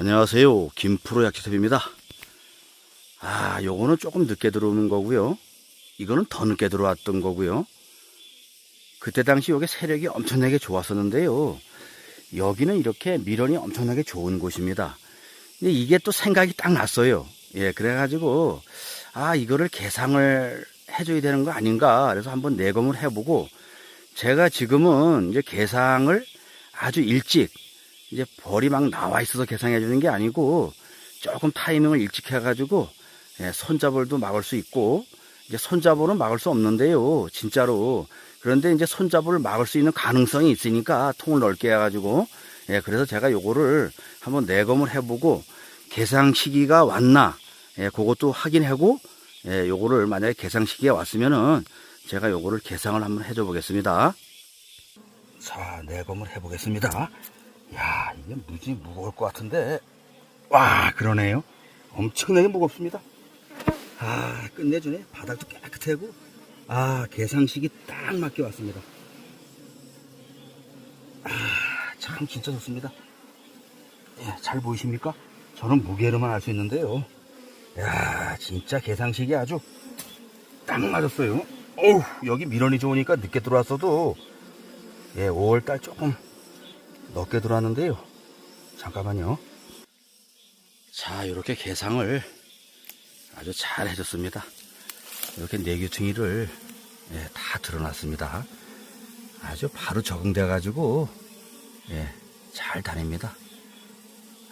안녕하세요. 김프로 약지탭입니다. 아, 요거는 조금 늦게 들어오는 거고요. 이거는 더 늦게 들어왔던 거고요. 그때 당시 요게 세력이 엄청나게 좋았었는데요. 여기는 이렇게 미련이 엄청나게 좋은 곳입니다. 근데 이게 또 생각이 딱 났어요. 예, 그래가지고, 아, 이거를 개상을 해줘야 되는 거 아닌가. 그래서 한번 내검을 해보고, 제가 지금은 이제 개상을 아주 일찍, 이제 벌이 막 나와 있어서 개상해 주는 게 아니고, 조금 타이밍을 일찍 해가지고, 예, 손자벌도 막을 수 있고, 이제 손자벌은 막을 수 없는데요. 진짜로. 그런데 이제 손자벌을 막을 수 있는 가능성이 있으니까 통을 넓게 해가지고, 예, 그래서 제가 요거를 한번 내검을 해보고, 개상 시기가 왔나, 예, 그것도 확인하고, 예, 요거를 만약에 개상 시기가 왔으면은, 제가 요거를 개상을 한번 해줘 보겠습니다. 자, 내검을 해보겠습니다. 야, 이게 무지 무거울 것 같은데. 와, 그러네요. 엄청나게 무겁습니다. 아, 끝내주네. 바닥도 깨끗하고. 아, 개상식이 딱 맞게 왔습니다. 아, 참 진짜 좋습니다. 예, 잘 보이십니까? 저는 무게로만 알 수 있는데요. 야, 진짜 개상식이 아주 딱 맞았어요. 어우, 여기 밀원이 좋으니까 늦게 들어왔어도, 예, 5월달 조금 늦게 들어왔는데요. 잠깐만요. 자, 이렇게 개상을 아주 잘 해줬습니다. 이렇게 내규퉁이를 예, 다 드러났습니다. 아주 바로 적응돼가지고 예, 잘 다닙니다.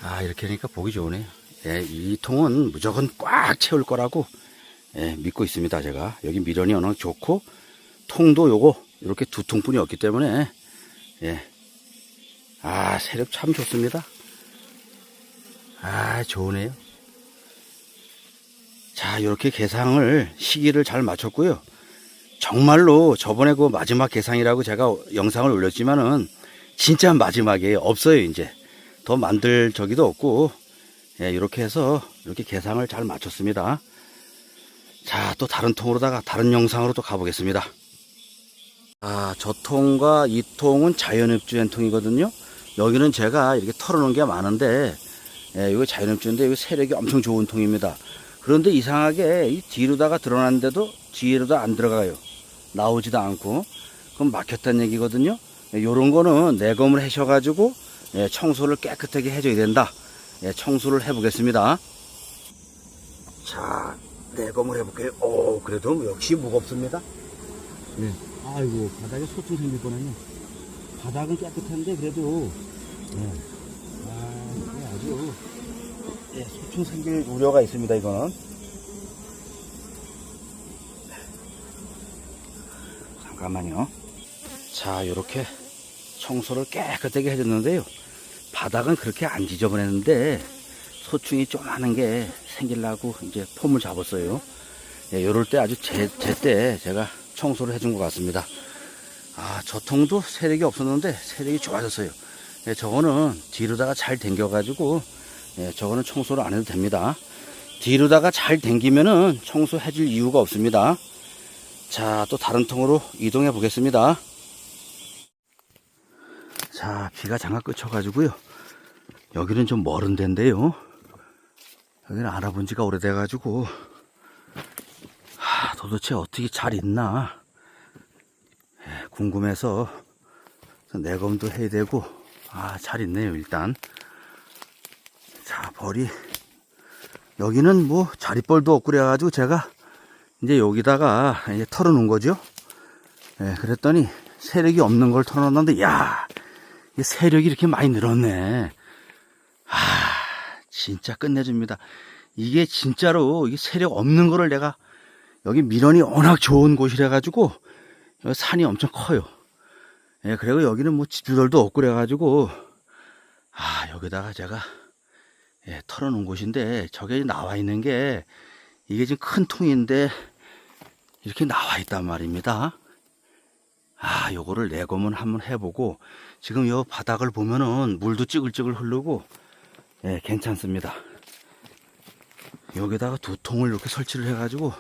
아 이렇게 하니까 보기 좋으네요. 예, 이 통은 무조건 꽉 채울 거라고 예, 믿고 있습니다. 제가 여기 미련이 워낙 좋고 통도 요거 이렇게 두 통뿐이 없기 때문에 예, 아 세력 참 좋습니다. 아 좋으네요. 자, 이렇게 개상을 시기를 잘 맞췄고요. 정말로 저번에 그 마지막 개상이라고 제가 영상을 올렸지만은 진짜 마지막이에요. 없어요, 이제. 더 만들 저기도 없고, 예, 이렇게 해서 이렇게 개상을 잘 맞췄습니다. 자, 또 다른 통으로다가 다른 영상으로 또 가보겠습니다. 아, 저 통과 이 통은 자연흡주한 통이거든요. 여기는 제가 이렇게 털어놓은 게 많은데, 예, 이거 자연흡주인데 이거 세력이 엄청 좋은 통입니다. 그런데 이상하게 이 뒤로다가 드러났는데도 뒤로다 안 들어가요. 나오지도 않고. 그럼 막혔다는 얘기거든요. 예, 요런 거는 내검을 하셔가지고 예, 청소를 깨끗하게 해줘야 된다. 예, 청소를 해보겠습니다. 자, 내검을 해볼게요. 오, 그래도 역시 무겁습니다. 네. 아이고, 바닥에 소통 생길 뻔했네. 바닥은 깨끗한데 그래도 예. 아, 아주 예, 소충 생길 우려가 있습니다, 이거는. 잠깐만요. 자, 요렇게 청소를 깨끗하게 해줬는데요. 바닥은 그렇게 안 지저분했는데, 소충이 좀 하는 게 생기려고 이제 폼을 잡았어요. 예, 요럴 때 아주 제, 제때 제가 청소를 해준 것 같습니다. 아, 저 통도 세력이 없었는데 세력이 좋아졌어요. 예, 저거는 뒤로다가 잘 당겨 가지고 예, 저거는 청소를 안 해도 됩니다. 뒤로다가 잘 당기면은 청소해 줄 이유가 없습니다. 자, 또 다른 통으로 이동해 보겠습니다. 자, 비가 장갑 끝쳐가지고요. 여기는 좀 멀은 데인데요. 여기는 알아본 지가 오래돼 가지고, 하, 도대체 어떻게 잘 있나, 예, 궁금해서 내검도 해야 되고, 아, 잘 있네요, 일단. 자, 벌이. 여기는 뭐 자리벌도 없고 그래가지고 제가 이제 여기다가 이제 털어놓은 거죠. 예, 그랬더니 세력이 없는 걸 털어놨는데, 야, 이 세력이 이렇게 많이 늘었네. 아, 진짜 끝내줍니다. 이게 진짜로 이게 세력 없는 거를 내가 여기 밀원이 워낙 좋은 곳이라 가지고 여기 산이 엄청 커요. 예, 그리고 여기는 뭐 집주들도 없고 그래가지고 아, 여기다가 제가 예, 털어놓은 곳인데 저게 나와 있는 게 이게 지금 큰 통인데 이렇게 나와 있단 말입니다. 아, 요거를 내검은 한번 해보고 지금 요 바닥을 보면은 물도 찌글찌글 흐르고 예, 괜찮습니다. 여기다가 두 통을 이렇게 설치를 해가지고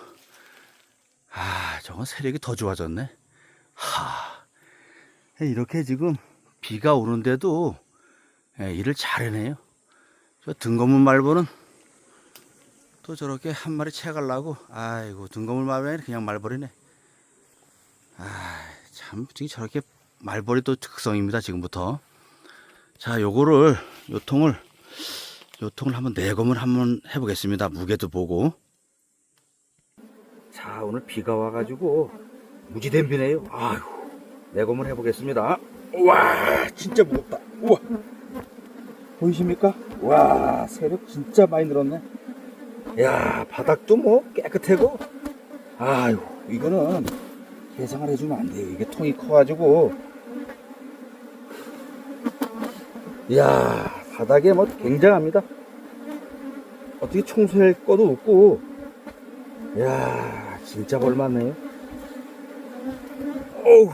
아, 저건 세력이 더 좋아졌네. 하, 이렇게 지금 비가 오는데도 예, 일을 잘 해내요. 저 등거문 말보는 또 저렇게 한 마리 채가려고 아이고 등거문 말보는 그냥 말벌이네. 아참 저렇게 말벌이 또 특성입니다 지금부터. 자 요거를 요 통을 요 통을 한번 내검을 한번 해보겠습니다. 무게도 보고. 자 오늘 비가 와가지고 무지된 비네요. 아휴 내검을 해보겠습니다. 우와 진짜 무겁다. 우와. 보이십니까? 와 세력 진짜 많이 늘었네. 야 바닥도 뭐 깨끗하고. 아유 이거는 계상을 해주면 안 돼요. 이게 통이 커가지고. 이야 바닥에 뭐 굉장합니다. 어떻게 청소할 것도 없고. 이야 진짜 볼만해요 어우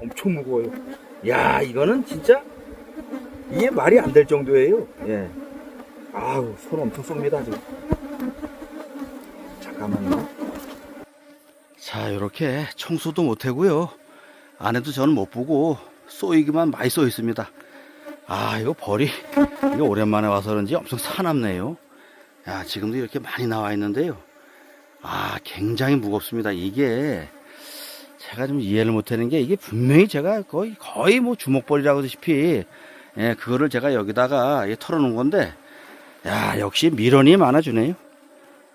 엄청 무거워요. 야 이거는 진짜 이게 말이 안 될 정도예요. 예. 아우 손 엄청 쏩니다 지금 잠깐만요. 자 이렇게 청소도 못 하고요. 안에도 저는 못 보고 쏘이기만 많이 쏘 있습니다. 아 이거 벌이 이거 오랜만에 와서 그런지 엄청 사납네요. 야 지금도 이렇게 많이 나와 있는데요. 아 굉장히 무겁습니다. 이게 제가 좀 이해를 못하는 게 이게 분명히 제가 거의 거의 뭐 주먹벌이라고 하다시피 예 그거를 제가 여기다가 예, 털어놓은 건데 야 역시 미련이 많아주네요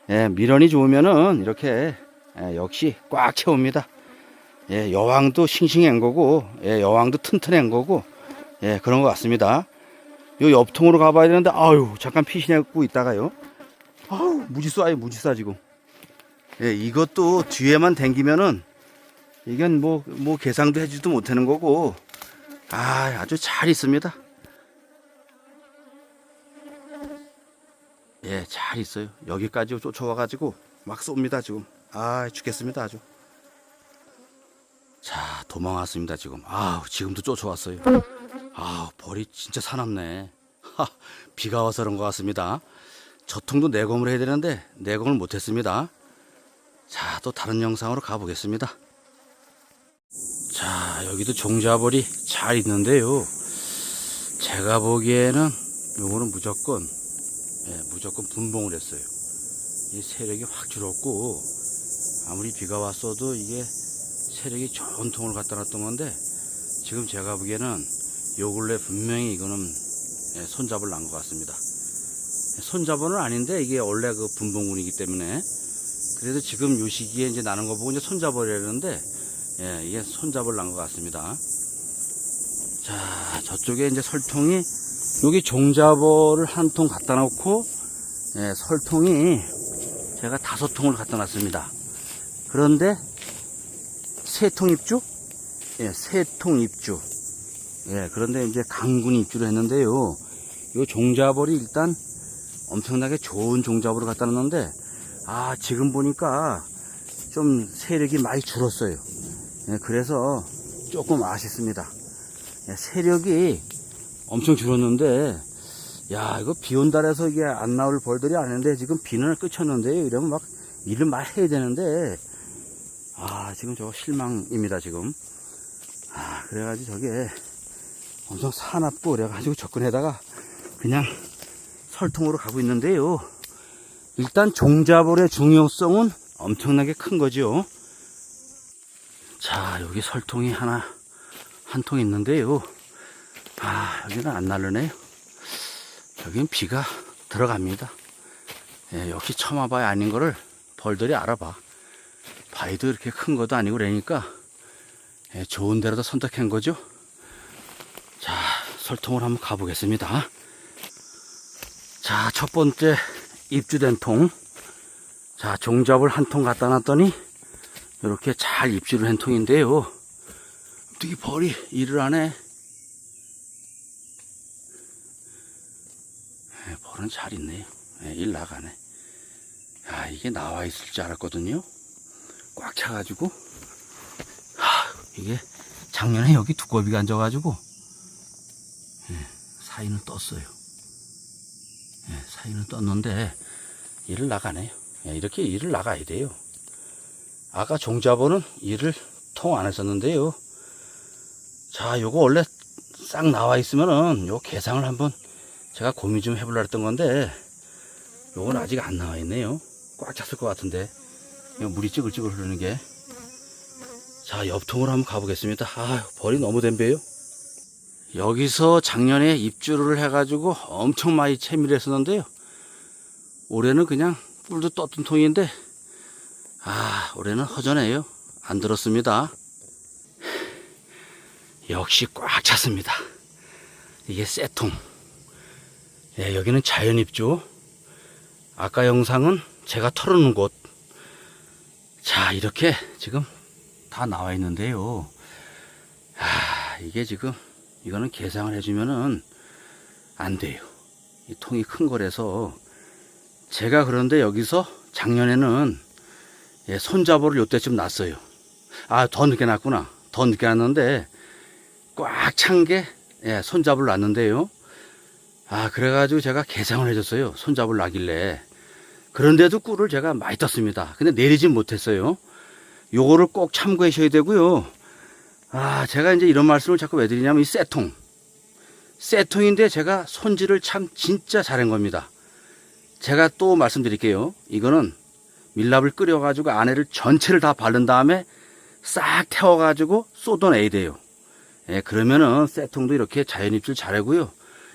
예 미련이 좋으면은 이렇게 예, 역시 꽉 채웁니다 예 여왕도 싱싱한 거고 예 여왕도 튼튼한 거고 예, 그런 것 같습니다. 요 옆통으로 가봐야 되는데, 아유, 잠깐 피신하고 있다가요. 아우, 무지 쏴요, 무지 쏴, 지금. 예, 이것도 뒤에만 당기면은, 이건 뭐, 뭐, 계상도 해주지도 못하는 거고, 아, 아주 잘 있습니다. 예, 잘 있어요. 여기까지 쫓아와가지고, 막 쏩니다, 지금. 아, 죽겠습니다, 아주. 자, 도망왔습니다, 지금. 아우, 지금도 쫓아왔어요. 아, 벌이 진짜 사납네. 하, 비가 와서 그런 것 같습니다. 저 통도 내검을 해야 되는데 내검을 못했습니다. 자, 또 다른 영상으로 가보겠습니다. 자, 여기도 종자벌이 잘 있는데요. 제가 보기에는 요거는 무조건, 예, 무조건 분봉을 했어요. 이 세력이 확 줄었고, 아무리 비가 왔어도 이게 세력이 좋은 통을 갖다 놨던 건데, 지금 제가 보기에는 요 근래 분명히 이거는 예, 손잡을 난 것 같습니다. 손잡은 아닌데 이게 원래 그 분봉군이기 때문에 그래도 지금 요 시기에 이제 나는 거 보고 이제 손잡으려는데 예, 이게 손잡을 난 것 같습니다. 자, 저쪽에 이제 설통이 여기 종잡어를 한통 갖다 놓고 예, 설통이 제가 다섯 통을 갖다 놨습니다. 그런데 세 통 입주? 예, 세 통 입주. 예, 그런데 이제 강군이 입주를 했는데요. 요 종자벌이 일단 엄청나게 좋은 종자벌을 갖다 놨는데, 아, 지금 보니까 좀 세력이 많이 줄었어요. 예, 그래서 조금 아쉽습니다. 예, 세력이 엄청 줄었는데, 야, 이거 비온 달에서 이게 안 나올 벌들이 아닌데, 지금 비는 끝쳤는데요. 이러면 막 일을 많이 해야 되는데, 아, 지금 저 실망입니다, 지금. 아, 그래가지고 저게, 엄청 사납고 그래가지고 접근해다가 그냥 설통으로 가고 있는데요. 일단 종자볼의 중요성은 엄청나게 큰 거죠. 자, 여기 설통이 하나, 한 통 있는데요. 아, 여기는 안 날르네요. 여긴 비가 들어갑니다. 예, 역시 와봐야 아닌 거를 벌들이 알아봐. 바위도 이렇게 큰 것도 아니고 그러니까 예, 좋은 데로다 선택한 거죠. 자, 설통을 한번 가보겠습니다. 자, 첫 번째 입주된 통. 자, 종잡을 한 통 갖다 놨더니 이렇게 잘 입주를 한 통인데요. 어떻게 벌이 일을 안 해? 네, 벌은 잘 있네요. 네, 일 나가네. 야, 이게 나와 있을 줄 알았거든요. 꽉 차가지고. 하, 이게 작년에 여기 두꺼비가 앉아가지고 사인을 떴어요. 예, 사인을 떴는데 일을 나가네요. 예, 이렇게 일을 나가야 돼요. 아까 종자번은 일을 통안 했었는데요. 자, 요거 원래 싹 나와 있으면은 요 개상을 한번 제가 고민 좀 해보려 했던 건데 요건 아직 안 나와 있네요. 꽉 찼을 것 같은데 물이 찌글찌글 흐르는 게. 자 옆통으로 한번 가보겠습니다. 아 벌이 너무 댐배요. 여기서 작년에 입주를 해가지고 엄청 많이 채미를 했었는데요. 올해는 그냥 뿔도 떴던 통인데 아 올해는 허전해요. 안 들었습니다. 역시 꽉 찼습니다. 이게 쇠통. 예, 여기는 자연입주. 아까 영상은 제가 털어놓은 곳. 자, 이렇게 지금 다 나와 있는데요. 아, 이게 지금, 이거는 계상을 해주면은 안 돼요. 이 통이 큰 거라서. 제가 그런데 여기서 작년에는 예, 손잡이를 요때쯤 놨어요. 아, 더 늦게 놨구나. 더 늦게 놨는데 꽉 찬 게 예, 손잡이를 놨는데요. 아, 그래가지고 제가 개상을 해줬어요. 손잡이를 놔길래. 그런데도 꿀을 제가 많이 떴습니다. 근데 내리진 못했어요. 요거를 꼭 참고하셔야 되고요. 아, 제가 이제 이런 말씀을 자꾸 왜 드리냐면 이 쇠통. 쇠통인데 제가 손질을 참 진짜 잘한 겁니다. 제가 또 말씀드릴게요. 이거는 밀랍을 끓여가지고 안에를 전체를 다 바른 다음에 싹 태워가지고 쏟아내야 돼요. 예, 그러면은 쇠통도 이렇게 자연 입질 잘하고요.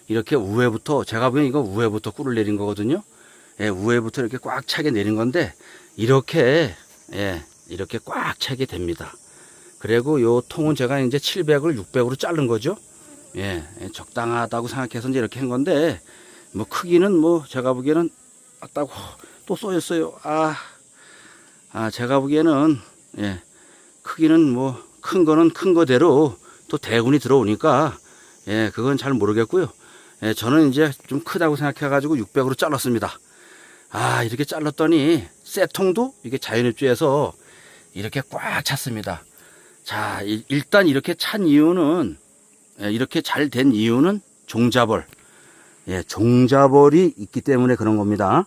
이렇게 우회부터 제가 보기엔 이거 우회부터 꿀을 내린 거거든요. 예, 우회부터 이렇게 꽉 차게 내린 건데 이렇게 예, 이렇게 꽉 차게 됩니다. 그리고 요 통은 제가 이제 700을 600으로 자른 거죠. 예, 예, 적당하다고 생각해서 이제 이렇게 한 건데 뭐 크기는 뭐 제가 보기에는 아따고 또 쏘였어요. 아, 아 제가 보기에는 예, 크기는 뭐 큰 거는 큰 거대로 또 대군이 들어오니까 예, 그건 잘 모르겠고요. 예, 저는 이제 좀 크다고 생각해가지고 600으로 잘랐습니다. 아, 이렇게 잘랐더니 쇠통도 이게 자연입주에서 이렇게 꽉 찼습니다. 자, 일- 일단 이렇게 찬 이유는 예, 이렇게 잘 된 이유는 종자벌. 예, 종자벌이 있기 때문에 그런 겁니다.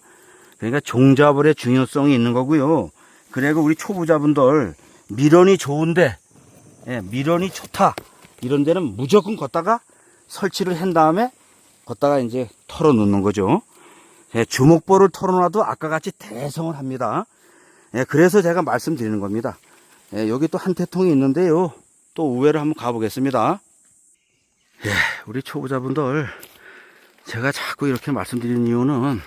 그러니까 종자벌의 중요성이 있는 거고요. 그리고 우리 초보자분들 밀원이 좋은데 예, 밀원이 좋다. 이런 데는 무조건 걷다가 설치를 한 다음에 걷다가 이제 털어 놓는 거죠. 예, 주먹볼을 털어 놔도 아까 같이 대성을 합니다. 예, 그래서 제가 말씀드리는 겁니다. 예, 여기 또 한 태통이 있는데요. 또 우회를 한번 가보겠습니다. 예, 우리 초보자분들 제가 자꾸 이렇게 말씀드리는 이유는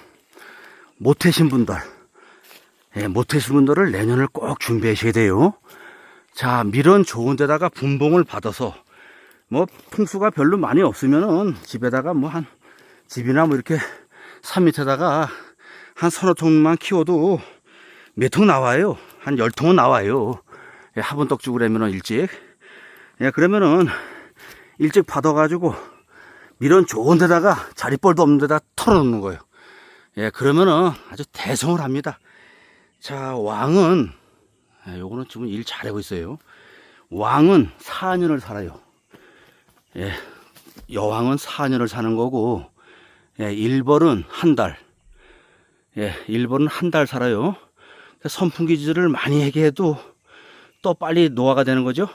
못하신 분들, 예, 분들을 내년을 꼭 준비하셔야 돼요. 자, 밀은 좋은 데다가 분봉을 받아서 뭐 풍수가 별로 많이 없으면은 집에다가 뭐 한 집이나 뭐 이렇게 산 밑에다가 한 서너 통만 키워도 몇 통 나와요. 한 열 통은 나와요. 예, 화분 떡죽을 하면은 일찍. 예, 그러면은 일찍 받아가지고 밀은 좋은 데다가 자리벌도 없는 데다 털어놓는 거예요. 예, 그러면은 아주 대성을 합니다. 자, 왕은 예, 요거는 지금 일 잘하고 있어요. 왕은 4년을 살아요. 예, 여왕은 4년을 사는 거고, 예, 일벌은 한 달. 예, 일벌은 한 달 살아요. 선풍기질을 많이 하게 해도 또 빨리 노화가 되는 거죠.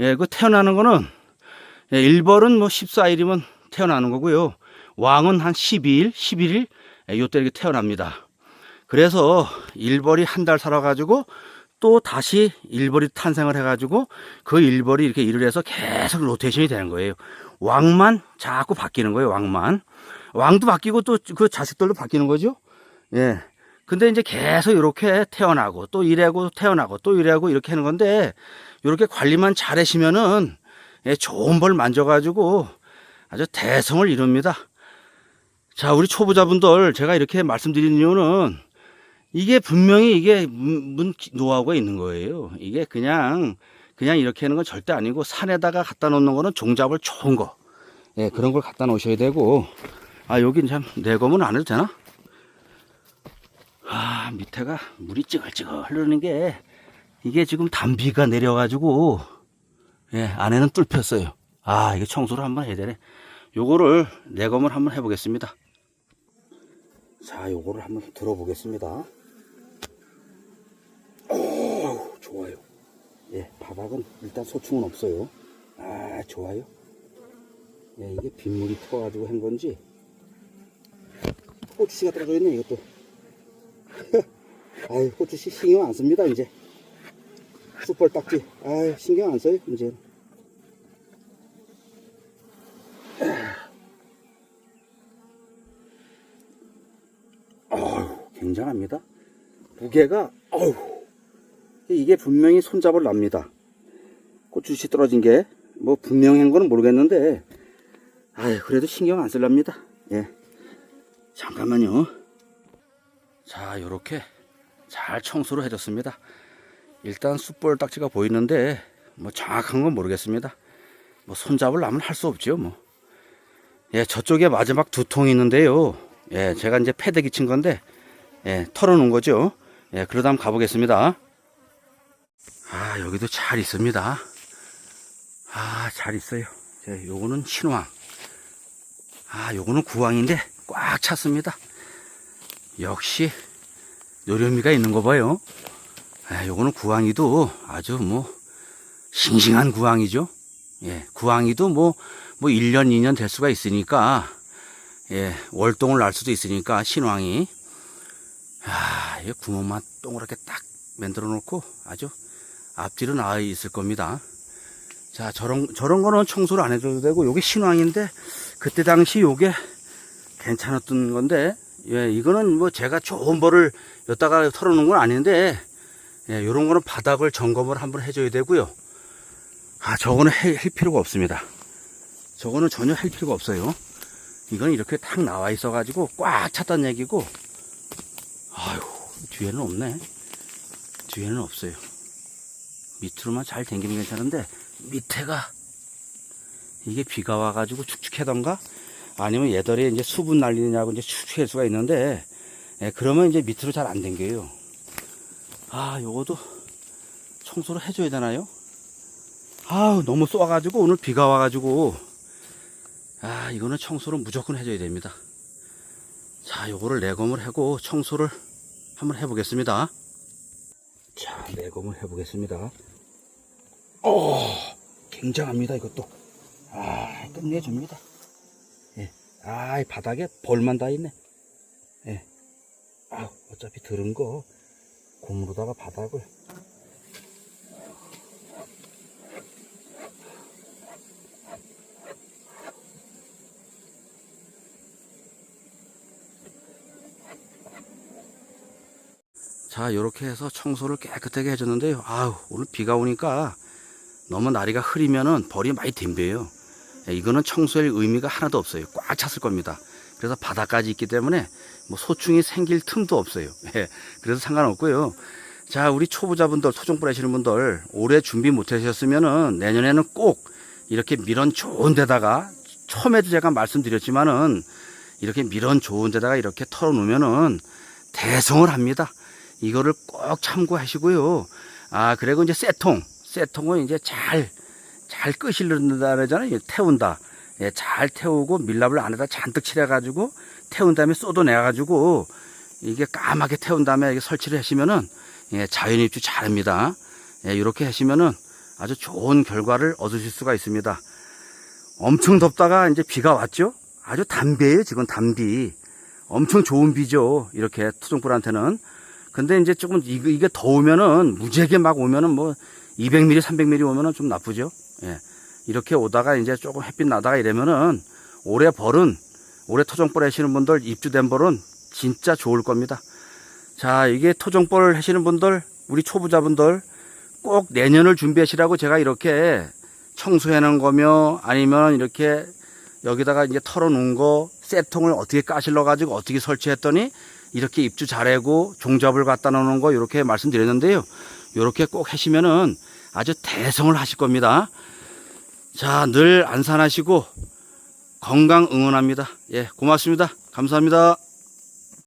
예, 그 태어나는 거는, 예, 일벌은 뭐 14일이면 태어나는 거고요. 왕은 한 12일, 11일, 예, 요때 이렇게 태어납니다. 그래서 일벌이 한 달 살아가지고 또 다시 일벌이 탄생을 해가지고 그 일벌이 이렇게 일을 해서 계속 로테이션이 되는 거예요. 왕만 자꾸 바뀌는 거예요. 왕만 왕도 바뀌고 또 그 자식들도 바뀌는 거죠. 예. 근데 이제 계속 이렇게 태어나고 또 이래고 태어나고 또 이래고 이렇게 하는 건데 이렇게 관리만 잘 하시면은 예, 좋은 벌 만져가지고 아주 대성을 이룹니다. 자, 우리 초보자분들 제가 이렇게 말씀드리는 이유는 이게 분명히 이게 문, 문 노하우가 있는 거예요. 이게 그냥 그냥 이렇게 하는 건 절대 아니고 산에다가 갖다 놓는 거는 종잡을 좋은 거. 예, 그런 걸 갖다 놓으셔야 되고 아, 여긴 참 내검은 안 해도 되나? 아, 밑에가 물이 찌글찌글 흐르는 게 이게 지금 단비가 내려가지고 예, 안에는 뚫혔어요. 아, 이게 청소를 한번 해야 되네. 요거를 내검을 한번 해보겠습니다. 자, 요거를 한번 들어보겠습니다. 오, 좋아요. 예, 바닥은 일단 소충은 없어요. 아, 좋아요. 예, 이게 빗물이 터가지고 한 건지, 고추씨가 떨어져 있네, 이것도. 아유, 고추씨 신경 안 씁니다, 이제. 숯벌 딱지. 아유, 신경 안 써요, 이제. 굉장합니다. 무게가, 아유, 이게 분명히 손잡을 납니다. 고추씨 떨어진 게, 뭐, 분명한 거는 모르겠는데, 아유, 그래도 신경 안 쓸랍니다. 예. 잠깐만요. 자, 요렇게 잘 청소를 해줬습니다. 일단 숯볼 딱지가 보이는데, 뭐, 정확한 건 모르겠습니다. 뭐, 손잡을 나면 할 수 없죠, 뭐. 예, 저쪽에 마지막 두 통이 있는데요. 예, 제가 이제 패대기 친 건데, 예, 털어놓은 거죠. 예, 그러다 한번 가보겠습니다. 아, 여기도 잘 있습니다. 아, 잘 있어요. 예, 요거는 신왕. 아, 요거는 구왕인데 꽉 찼습니다. 역시 노련미가 있는 거 봐요. 아, 요거는 구왕이도 아주 뭐 싱싱한 구왕이죠. 예, 구왕이도 뭐, 뭐 1년, 2년 될 수가 있으니까, 예, 월동을 날 수도 있으니까, 신왕이. 아, 이 구멍만 동그랗게 딱 만들어 놓고 아주 앞뒤로 나와 있을 겁니다. 자, 저런, 저런 거는 청소를 안 해줘도 되고, 요게 신왕인데, 그때 당시 요게 괜찮았던 건데, 예, 이거는 뭐 제가 좋은 벌을 여기다가 털어놓은 건 아닌데, 예, 요런 거는 바닥을 점검을 한번 해줘야 되고요. 아, 저거는 할, 할 필요가 없습니다. 저거는 전혀 할 필요가 없어요. 이건 이렇게 탁 나와 있어가지고 꽉 찼단 얘기고, 아유, 뒤에는 없네. 뒤에는 없어요. 밑으로만 잘 당기면 괜찮은데, 밑에가, 이게 비가 와가지고 축축하던가, 아니면 얘들이 이제 수분 날리느냐고 이제 축축할 수가 있는데, 예, 그러면 이제 밑으로 잘 안 당겨요. 아, 요것도 청소를 해줘야 되나요? 아우, 너무 쏘아가지고, 오늘 비가 와가지고, 아, 이거는 청소를 무조건 해줘야 됩니다. 자, 요거를 내검을 하고 청소를 한번 해보겠습니다. 자, 내검을 해보겠습니다. 어, 굉장합니다, 이것도. 아, 끝내줍니다. 예. 아, 이 바닥에 벌만 다 있네. 예. 아, 어차피 들은 거 고무로다가 바닥을. 자, 이렇게 해서 청소를 깨끗하게 해줬는데요. 아우, 오늘 비가 오니까 너무 날이가 흐리면은 벌이 많이 덤벼요. 예, 이거는 청소할 의미가 하나도 없어요. 꽉 찼을 겁니다. 그래서 바닥까지 있기 때문에 뭐 소충이 생길 틈도 없어요. 예, 그래서 상관없고요. 자, 우리 초보자분들, 토종불 하시는 분들, 올해 준비 못 하셨으면은 내년에는 꼭 이렇게 밀원 좋은 데다가, 처음에도 제가 말씀드렸지만은 이렇게 밀원 좋은 데다가 이렇게 털어 놓으면은 대성을 합니다. 이거를 꼭 참고하시고요. 아, 그리고 이제 쇠통. 쇠통은 이제 잘, 잘 끄실른다 그러잖아요. 태운다. 예, 잘 태우고 밀랍을 안에다 잔뜩 칠해가지고 태운 다음에 쏟아내가지고 이게 까맣게 태운 다음에 이게 설치를 하시면은 예, 자연 입주 잘합니다. 예, 이렇게 하시면은 아주 좋은 결과를 얻으실 수가 있습니다. 엄청 덥다가 이제 비가 왔죠? 아주 담비예요, 지금 담비. 엄청 좋은 비죠. 이렇게 토종불한테는. 근데 이제 조금 이게, 더우면은 무지하게 막 오면은 뭐 200mm, 300mm 오면은 좀 나쁘죠. 예. 이렇게 오다가 이제 조금 햇빛 나다가 이러면은 올해 벌은 올해 토종벌 하시는 분들 입주된 벌은 진짜 좋을 겁니다. 자, 이게 토종벌 하시는 분들, 우리 초보자분들 꼭 내년을 준비하시라고 제가 이렇게 청소해 놓은 거며 아니면 이렇게 여기다가 이제 털어 놓은 거 쇠통을 어떻게 까실러 가지고 어떻게 설치했더니 이렇게 입주 잘하고 종잡을 갖다 놓는 거 이렇게 말씀드렸는데요. 이렇게 꼭 하시면은 아주 대성을 하실 겁니다. 자, 늘 안산하시고 건강 응원합니다. 예, 고맙습니다. 감사합니다.